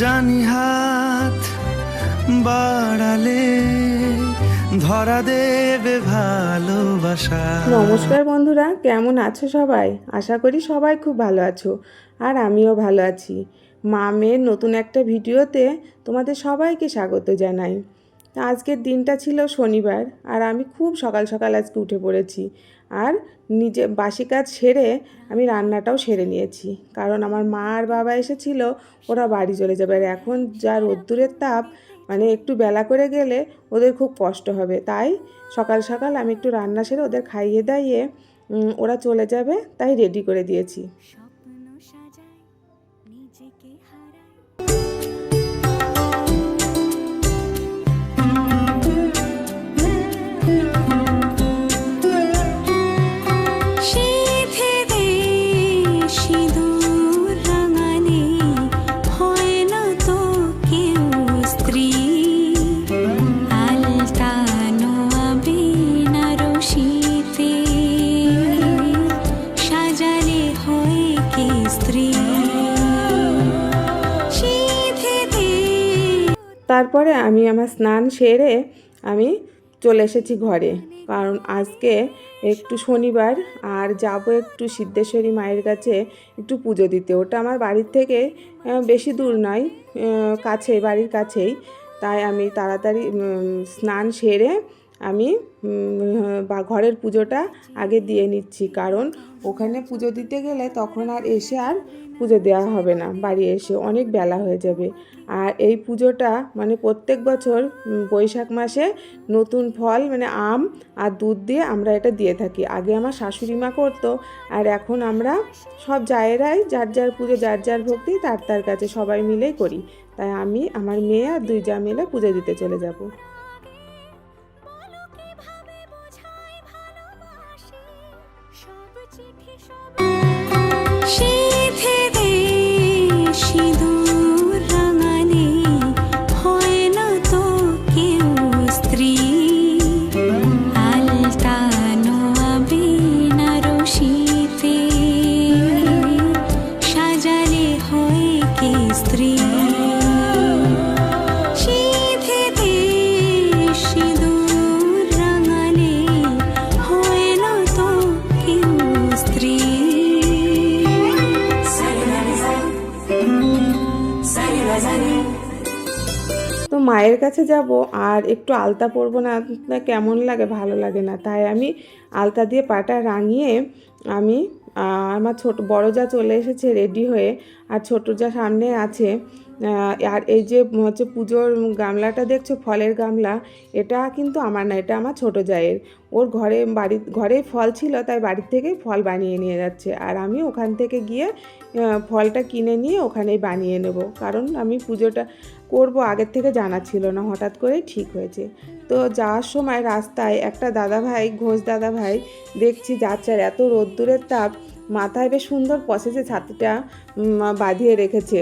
জানি হাত বাড়ালে ধরা দেবে ভালোবাসা। নমস্কার বন্ধুরা, কেমন আছো সবাই? আশা করি সবাই খুব ভালো আছো আর আমিও ভালো আছি। মা মেয়ের নতুন একটা ভিডিওতে তোমাদের সবাইকে স্বাগত জানাই। আজকের দিনটা ছিল শনিবার আর আমি খুব সকাল সকাল আজকে উঠে পড়েছি। আর নিজে বাসি কাজ সেরে আমি রান্নাটাও সেরে নিয়েছি। কারণ আমার মা আর বাবা এসেছিল, ওরা বাড়ি চলে যাবে। আর এখন যা রোদ্দুরের তাপ মানে একটু বেলা করে গেলে ওদের খুব কষ্ট হবে। তাই সকাল সকাল আমি একটু রান্না সেরে ওদের খাইয়ে দাইয়ে ওরা চলে যাবে, তাই রেডি করে দিয়েছি। তারপরে আমি আমার স্নান সেরে আমি চলে এসেছি ঘরে। কারণ আজকে একটু শনিবার, আর যাব একটু সিদ্ধেশ্বরী মায়ের কাছে একটু পুজো দিতে। ওটা আমার বাড়ির থেকে বেশি দূর নয় কাছে, বাড়ির কাছেই। তাই আমি তাড়াতাড়ি স্নান সেরে আমি বা ঘরের পুজোটা আগে দিয়ে নিচ্ছি। কারণ ওখানে পুজো দিতে গেলে তখন আর এসে আর পুজো দেওয়া হবে না বাড়ি এসে। অনেক বেলা হয়ে যাবে। আর এই পুজোটা মানে প্রত্যেক বছর বৈশাখ মাসে নতুন ফল মানে আম আর দুধ দিয়ে আমরা এটা দিয়ে থাকি। আগে আমার শাশুড়ি মা করতো, আর এখন আমরা সব জায়েরাই, যার যার পুজো, যার যার ভক্তি, তার তার কাছে সবাই মিলেই করি। তাই আমি, আমার মেয়ে আর দুই যা মিলে পুজো দিতে চলে যাব। she তো মায়ের কাছে যাব আর একটু আলতা পরবো না কেমন লাগে? ভালো লাগে না। তাই আমি আলতা দিয়ে পাটা রাঙিয়ে আমি আমার ছোট, বড় যা চলে এসেছে রেডি হয়ে আর ছোট যা সামনে আছে আর এই যে হচ্ছে পুজোর গামলাটা দেখছ, ফলের গামলা, এটা কিন্তু আমার না, এটা আমার ছোট জায়ের। ওর ঘরে বাড়ি, ঘরে ফল ছিল, তাই বাড়ির থেকেই ফল বানিয়ে নিয়ে যাচ্ছে। আর আমি ওখান থেকে গিয়ে ফলটা কিনে নিয়ে ওখানেই বানিয়ে নেব। কারণ আমি পুজোটা করব আগের থেকে জানা ছিল না, হঠাৎ করেই ঠিক হয়েছে। তো যাওয়ার সময় রাস্তায় একটা দাদা ভাই ঘোষ দাদা ভাই দেখছি যাচ্ছে আর এত রোদ্দুরের তাপ। মাথায় বেশ সুন্দর পশেছে ছাতিটা বাঁধিয়ে রেখেছে।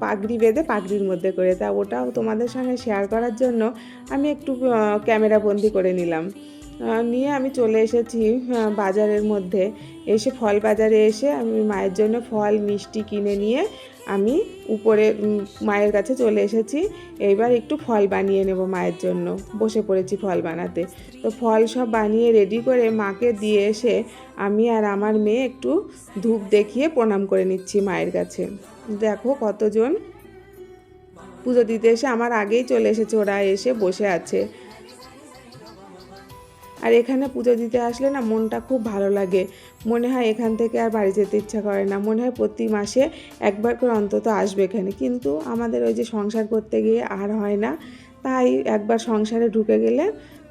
পাগড়ি বেঁধে পাগড়ির মধ্যে করে। তা ওটাও তোমাদের সঙ্গে শেয়ার করার জন্য আমি একটু ক্যামেরা বন্দি করে নিলাম। নিয়ে আমি চলে এসেছি বাজারের মধ্যে। এসে ফল বাজারে এসে আমি মায়ের জন্য ফল, মিষ্টি কিনে নিয়ে আমি উপরে মায়ের কাছে চলে এসেছি। এইবার একটু ফল বানিয়ে নেব মায়ের জন্য। বসে পড়েছি ফল বানাতে। তো ফল সব বানিয়ে রেডি করে মাকে দিয়ে এসে আমি আর আমার মেয়ে একটু ধূপ দেখিয়ে প্রণাম করে নিচ্ছি মায়ের কাছে। দেখো কতজন। পুজো দিতে এসে আমার আগেই চলে এসেছে, ওরা এসে বসে আছে। আর এখানে পুজো দিতে আসলে না মনটা খুব ভালো লাগে। মনে হয় এখান থেকে আর বাড়ি যেতে ইচ্ছা করে না। মনে হয় প্রতি মাসে একবার করে অন্তত আসবে এখানে। কিন্তু আমাদের ওই যে সংসার করতে গিয়ে আর হয় না। তাই একবার সংসারে ঢুকে গেলে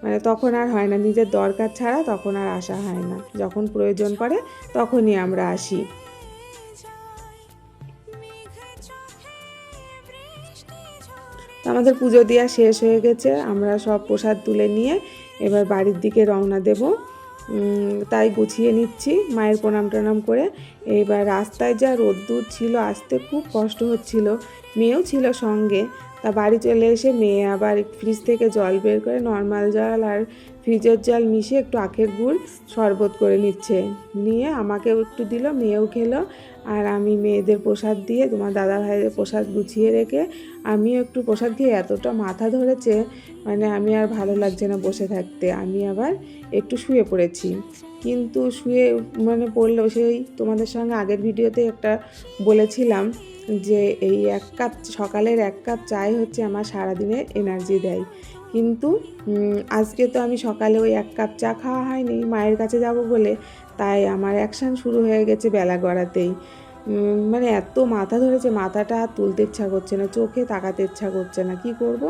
মানে তখন আর হয় না। নিজের দরকার ছাড়া তখন আর আসা হয় না। যখন প্রয়োজন পড়ে তখনই আমরা আসি। আমাদের পুজো দেওয়া শেষ হয়ে গেছে। আমরা সব প্রসাদ তুলে নিয়ে এবার বাড়ির দিকে রওনা দেব। তাই গুছিয়ে নিচ্ছি মায়ের প্রণাম টনাম করে। এবার রাস্তায় যা রোদ্দুর ছিল, আসতে খুব কষ্ট হচ্ছিল। মেয়েও ছিল সঙ্গে। তা বাড়ি চলে এসে মেয়ে আবার ফ্রিজ থেকে জল বের করে নর্মাল জল আর ফ্রিজের জল মিশিয়ে একটু আখের গুড় শরবত করে নিচ্ছে। নিয়ে আমাকেও একটু দিল, মেয়েও খেলো। আর আমি মেয়েদের প্রসাদ দিয়ে, তোমার দাদা ভাইদের প্রসাদ গুছিয়ে রেখে আমিও একটু প্রসাদ দিয়ে এতটা মাথা ধরেছে মানে আমি আর ভালো লাগছে না বসে থাকতে। আমি আবার একটু শুয়ে পড়েছি। কিন্তু শুয়ে মানে পড়লেও সেই তোমাদের সঙ্গে আগের ভিডিওতে একটা বলেছিলাম যে এই এক কাপ, সকালের এক কাপ চাই হচ্ছে আমার সারাদিনের এনার্জি দেয়। কিন্তু আজকে তো আমি সকালে ওই এক কাপ চা খাওয়া হয়নি, মায়ের কাছে যাব বলে, তাই আমার অ্যাকশান শুরু হয়ে গেছে বেলা গড়াতেই। মানে এত মাথা ধরেছে, মাথাটা আর তুলতে ইচ্ছা করছে না, চোখে তাকাতে ইচ্ছা করছে না, কি করব?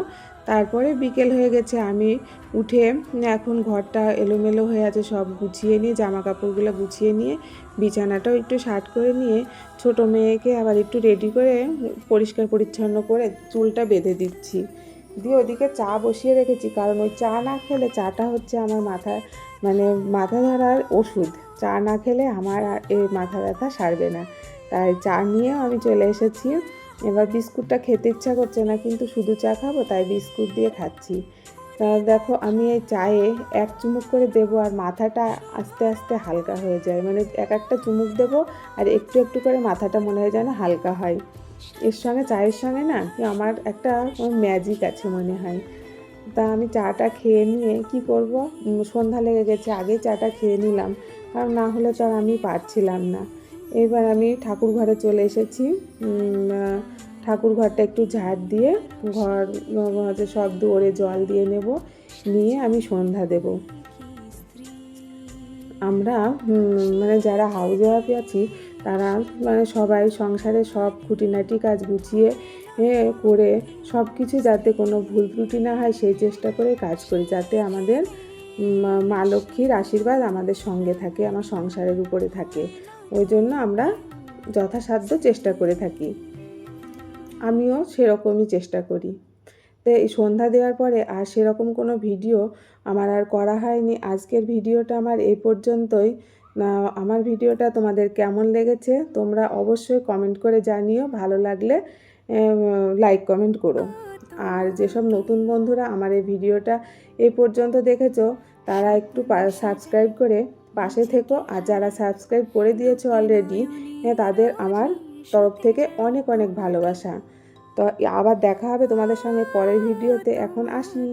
তারপরে বিকেল হয়ে গেছে, আমি উঠে এখন ঘরটা এলোমেলো হয়ে আছে, সব গুছিয়ে নিয়ে জামা কাপড়গুলো গুছিয়ে নিয়ে, বিছানাটাও একটু শার্ট করে নিয়ে, ছোট মেয়েকে আবার একটু রেডি করে পরিষ্কার পরিচ্ছন্ন করে চুলটা বেঁধে দিচ্ছি। দিয়ে ওদিকে চা বসিয়ে রেখেছি, কারণ ওই চা না খেলে চাটা হচ্ছে আমার মাথা মানে মাথা ধরার ওষুধ। চা না খেলে আমার এই মাথা ব্যথা সারবে না। তাই চা নিয়েও আমি চলে এসেছি। এবার বিস্কুটটা খেতে ইচ্ছা করছে না, কিন্তু শুধু চা খাব, তাই বিস্কুট দিয়ে খাচ্ছি। তা দেখো, আমি এই চায়ে এক চুমুক করে দেবো আর মাথাটা আস্তে আস্তে হালকা হয়ে যায়। মানে এক একটা চুমুক দেবো আর একটু একটু করে মাথাটা মনে হয় যেন হালকা হয়। এর সঙ্গে চায়ের সঙ্গে না কি আমার একটা ম্যাজিক আছে মনে হয়। তা আমি চাটা খেয়ে নিয়ে কি করব? সন্ধ্যা লেগে গেছে, আগে চাটা খেয়ে নিলাম। কারণ না হলে তো আর আমি পারছিলাম না। এবার আমি ঠাকুর ঘরে চলে এসেছি। ঠাকুর ঘরটা একটু ঝাড় দিয়ে ঘর হচ্ছে সব দুয়ারে জল দিয়ে নেব। নিয়ে আমি সন্ধ্যা দেব। আমরা মানে যারা হাউস আছি তারা মানে সবাই সংসারে সব খুঁটিনাটি কাজ গুছিয়ে করে সব কিছু যাতে কোনো ভুল ত্রুটি না হয়, সেই চেষ্টা করে কাজ করি, যাতে আমাদের মা লক্ষ্মীর আশীর্বাদ আমাদের সঙ্গে থাকে, আমার সংসারের উপরে থাকে। ওই জন্য আমরা যথাসাধ্য চেষ্টা করে থাকি। আমিও সেরকমই চেষ্টা করি। তো, এই সন্ধ্যা দেওয়ার পরে আর সেরকম কোনো ভিডিও আমার আর করা হয়নি। আজকের ভিডিওটা আমার এই পর্যন্তই। আমার ভিডিওটা তোমাদের কেমন লেগেছে তোমরা অবশ্যই কমেন্ট করে জানিও, ভালো লাগলে লাইক কমেন্ট করো। আর যেসব নতুন বন্ধুরা আমার এই ভিডিওটা এই পর্যন্ত দেখেছ, তারা একটু সাবস্ক্রাইব করে পাশে থেকো। আর যারা সাবস্ক্রাইব করে দিয়েছ অলরেডি তাদের আমার তরফ থেকে অনেক অনেক ভালোবাসা। তো আবার দেখা হবে তোমাদের সঙ্গে পরের ভিডিওতে, এখন আসি।